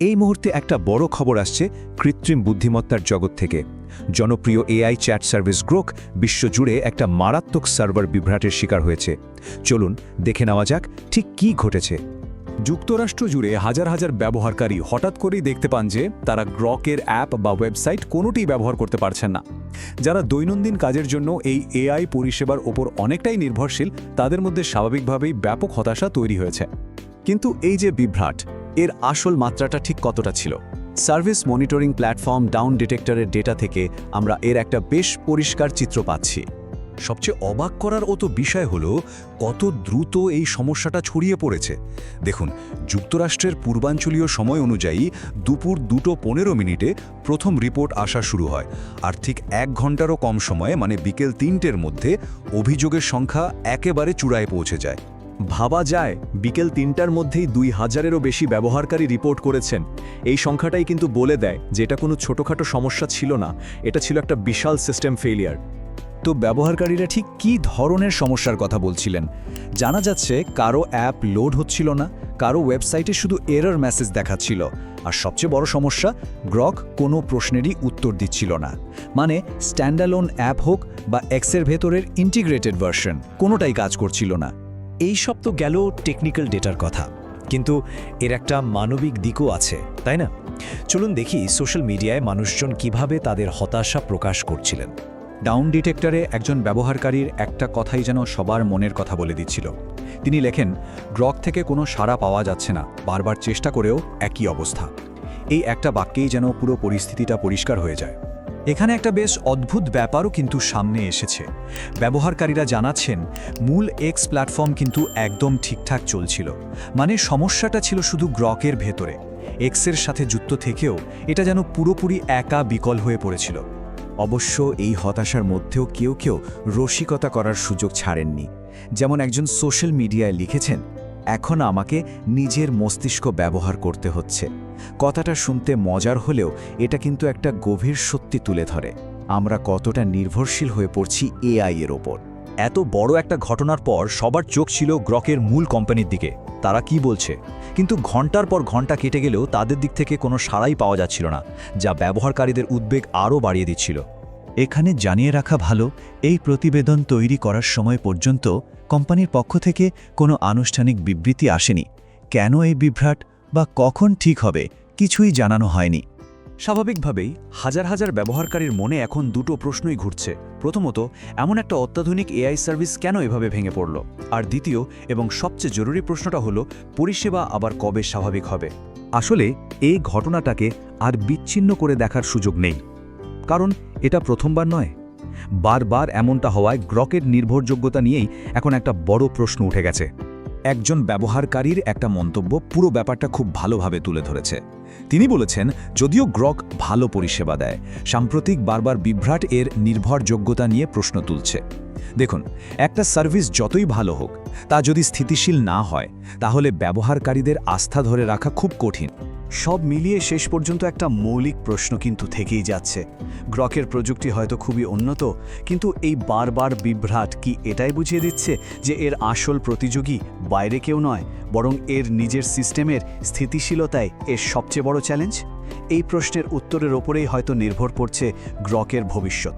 এই মুহূর্তে একটা বড় খবর আসছে কৃত্রিম বুদ্ধিমত্তার জগৎ থেকে। জনপ্রিয় এআই চ্যাট সার্ভিস গ্রোক বিশ্বজুড়ে একটা মারাত্মক সার্ভার বিভ্রাটের শিকার হয়েছে। চলুন দেখে নেওয়া যাক ঠিক কী ঘটেছে। যুক্তরাষ্ট্র জুড়ে হাজার হাজার ব্যবহারকারী হঠাৎ করেই দেখতে পান যে তারা গ্রকের অ্যাপ বা ওয়েবসাইট কোনোটি ব্যবহার করতে পারছেন না। যারা দৈনন্দিন কাজের জন্য এই এআই পরিষেবার ওপর অনেকটাই নির্ভরশীল, তাদের মধ্যে স্বাভাবিকভাবেই ব্যাপক হতাশা তৈরি হয়েছে। কিন্তু এই যে বিভ্রাট এর আসল মাত্রাটা ঠিক কতটা ছিল? সার্ভিস মনিটরিং প্ল্যাটফর্ম ডাউন ডিটেক্টরের ডেটা থেকে আমরা এর একটা বেশ পরিষ্কার চিত্র পাচ্ছি। সবচেয়ে অবাক করার মতো বিষয় হলো কত দ্রুত এই সমস্যাটা ছড়িয়ে পড়েছে। দেখুন, যুক্তরাষ্ট্রের পূর্বাঞ্চলীয় সময় অনুযায়ী দুপুর দুটো পনেরো মিনিটে প্রথম রিপোর্ট আসা শুরু হয় আর ঠিক এক ঘন্টারও কম সময়ে মানে বিকেল তিনটের মধ্যে, অভিযোগের সংখ্যা একেবারে চূড়ায় পৌঁছে যায়। ভাবা যায়, বিকেল তিনটার মধ্যেই দুই হাজারেরও বেশি ব্যবহারকারী রিপোর্ট করেছেন। এই সংখ্যাটাই কিন্তু বলে দেয় যে এটা কোনো ছোটোখাটো সমস্যা ছিল না, এটা ছিল একটা বিশাল সিস্টেম ফেলিয়ার তো ব্যবহারকারীরা ঠিক কী ধরনের সমস্যার কথা বলছিলেন? জানা যাচ্ছে কারও অ্যাপ লোড হচ্ছিল না, কারও ওয়েবসাইটে শুধু এরর মেসেজ দেখাচ্ছিল, আর সবচেয়ে বড় সমস্যা, গ্রক কোনো প্রশ্নেরই উত্তর দিচ্ছিল না। মানে স্ট্যান্ডালোন অ্যাপ হোক বা এক্সের ভেতরের ইন্টিগ্রেটেড ভার্সন কোনোটাই কাজ করছিল না। এই সব তো গেল টেকনিক্যাল ডেটার কথা। কিন্তু এর একটা মানবিক দিকও আছে, তাই না? চলুন দেখি সোশ্যাল মিডিয়ায় মানুষজন কীভাবে তাদের হতাশা প্রকাশ করছিলেন। ডাউন ডিটেক্টরে একজন ব্যবহারকারীর একটা কথাই যেন সবার মনের কথা বলে দিচ্ছিল। তিনি লেখেন, গ্রক থেকে কোনো সাড়া পাওয়া যাচ্ছে না। বারবার চেষ্টা করেও একই অবস্থা। এই একটা বাক্যেই যেন পুরো পরিস্থিতিটা পরিষ্কার হয়ে যায়। এখানে একটা বেশ অদ্ভুত ব্যাপারও কিন্তু সামনে এসেছে। ব্যবহারকারীরা জানাচ্ছেন, মূল এক্স প্ল্যাটফর্ম কিন্তু একদম ঠিকঠাক চলছিল। মানে সমস্যাটা ছিল শুধু গ্রকের ভেতরে। এক্সের সাথে যুক্ত থেকেও এটা যেন পুরোপুরি একা বিকল হয়ে পড়েছিল। অবশ্য এই হতাশার মধ্যেও কেউ কেউ রসিকতা করার সুযোগ ছাড়েননি। যেমন একজন সোশ্যাল মিডিয়ায় লিখেছেন এখন আমাকে নিজের মস্তিষ্ক ব্যবহার করতে হচ্ছে। কথাটা শুনতে মজার হলেও এটা কিন্তু একটা গভীর সত্যি তুলে ধরে। আমরা কতটা নির্ভরশীল হয়ে পড়ছি এআই এর ওপর। এত বড় একটা ঘটনার পর সবার চোখ ছিল গ্রকের মূল কোম্পানির দিকে। তারা কি বলছে? কিন্তু ঘণ্টার পর ঘণ্টা কেটে গেলেও তাদের দিক থেকে কোনো সাড়াই পাওয়া যাচ্ছিল না, যা ব্যবহারকারীদের উদ্বেগ আরও বাড়িয়ে দিচ্ছিল। এখানে জানিয়ে রাখা ভালো, এই প্রতিবেদন তৈরি করার সময় পর্যন্ত কোম্পানির পক্ষ থেকে কোনো আনুষ্ঠানিক বিবৃতি আসেনি। কেন এই বিভ্রাট বা কখন ঠিক হবে কিছুই জানানো হয়নি। স্বাভাবিকভাবেই হাজার হাজার ব্যবহারকারীর মনে এখন দুটো প্রশ্নই ঘুরছে। প্রথমত, এমন একটা অত্যাধুনিক এআই সার্ভিস কেন এভাবে ভেঙে পড়ল? আর দ্বিতীয়, এবং সবচেয়ে জরুরি প্রশ্নটা হলো, পরিষেবা আবার কবে স্বাভাবিক হবে? আসলে, এই ঘটনাটাকে আর বিচ্ছিন্ন করে দেখার সুযোগ নেই। কারণ এটা প্রথমবার নয়। বারবার এমনটা হওয়ায় গ্রকের নির্ভরযোগ্যতা নিয়েই এখন একটা বড় প্রশ্ন উঠে গেছে। একজন ব্যবহারকারীর একটা মন্তব্য পুরো ব্যাপারটা খুব ভালোভাবে তুলে ধরেছে। তিনি বলেছেন, যদিও গ্রক ভালো পরিষেবা দেয়, সাম্প্রতিক বারবার বিভ্রাট এর নির্ভরযোগ্যতা নিয়ে প্রশ্ন তুলছে। দেখুন, একটা সার্ভিস যতই ভালো হোক, তা যদি স্থিতিশীল না হয়, তাহলে ব্যবহারকারীদের আস্থা ধরে রাখা খুব কঠিন। সব মিলিয়ে শেষ পর্যন্ত একটা মৌলিক প্রশ্ন কিন্তু থেকেই যাচ্ছে। গ্রকের প্রযুক্তি হয়তো খুবই উন্নত, কিন্তু এই বারবার বিভ্রাট কি এটাই বুঝিয়ে দিচ্ছে যে এর আসল প্রতিযোগী বাইরে কেউ নয়, বরং এর নিজের সিস্টেমের স্থিতিশীলতায় এর সবচেয়ে বড় চ্যালেঞ্জ? এই প্রশ্নের উত্তরের ওপরেই হয়তো নির্ভর করছে গ্রকের ভবিষ্যৎ।